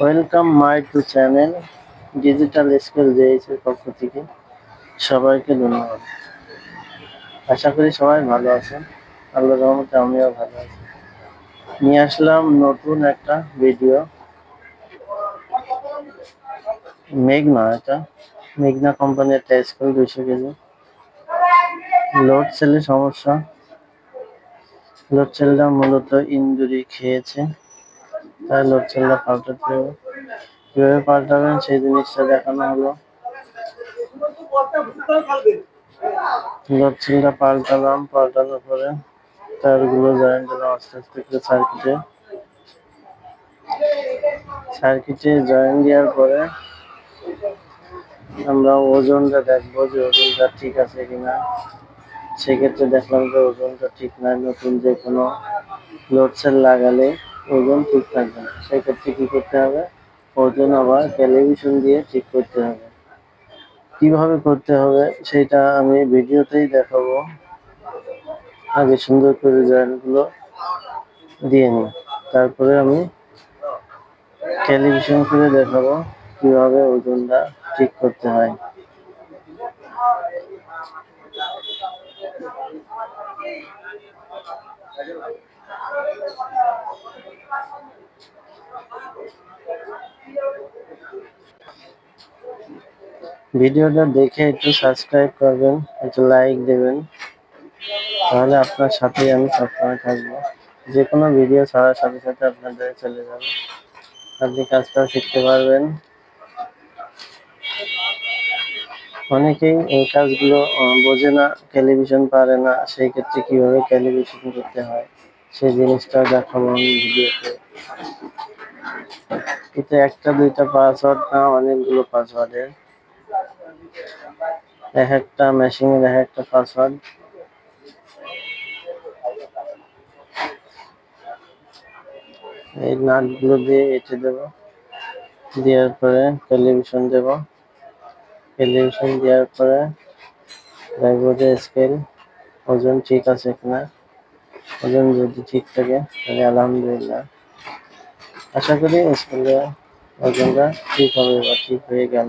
Welcome my to channel digital scale জেএসের পক্ষ থেকে। সবাইকে ধন্যবাদ। আশা করি সবাই ভালো আছেন। আল্লাহ রহমতে আমিও ভালো আছি। নিয়ে আসলাম নতুন একটা ভিডিও মেঘনা এটা। মেঘনা কোম্পানির একটা স্কুল দুইশো কেজি লোড সেলে সমস্যা। লোড সেলটা মূলত ইঞ্জুরি খেয়েছে। তাই লোড সেলটা পাল্টাতে হবে কীভাবে পাল্টাবেন সেই জিনিসটা দেখানো হলো। লোড পাল্টালাম, পাল্টানোর পরে তারগুলো জয়েন দিলাম আস্তে আস্তে করে সার্কিটে। সার্কিটে জয়েন দেওয়ার পরে আমরা ওজনটা দেখব যে ওজনটা ঠিক আছে কিনা। সেক্ষেত্রে দেখলাম যে ওজনটা ঠিক নাই, নতুন যে কোনো লোড সেল লাগালে ওজন ঠিক থাকবে না। সেক্ষেত্রে কি করতে হবে? ওজন আবার টেলিভিশন দিয়ে ঠিক করতে হবে। কীভাবে করতে হবে সেটা আমি ভিডিওতেই দেখাবো। আগে সুন্দর করে জয়েন্টগুলো দিয়ে নিই। তারপরে আমি টেলিভিশন করে দেখাবো কীভাবে ওজনটা ঠিক করতে হয়। ভিডিওটা দেখে একটু সাবস্ক্রাইব করবেন, একটু লাইক দেবেন। তাহলে আপনার সাথেই আমি সবসময় থাকব। যে কোনো ভিডিও ছাড়ার সাথে সাথে আপনাদের চলে যাবে। আপনি কাজটাও শিখতে পারবেন। অনেকেই এই কাজগুলো বোঝে না টেলিভিশন পারে না, সেই ক্ষেত্রে কীভাবে টেলিভিশন করতে হয়, সেই জিনিসটা দেখাবো আমি ভিডিওতে। এটা একটা, দুইটা পাসওয়ার্ড না, অনেকগুলো পাসওয়ার্ডের এক একটা মেশিনের এক একটা পাসওয়ার্ড এই নাটগুলো দিয়ে এঁটে দেব, দেওয়ার পরে টেলিভিশন দেব। টেলিভিশন দেওয়ার পরে দেখব যে স্কেল ওজন ঠিক আছে কিনা। ওজন যদি ঠিক থাকে, তাহলে আলহামদুলিল্লাহ। আশা করি স্কেলে ওজনটা ঠিক হবে বা ঠিক হয়ে গেল।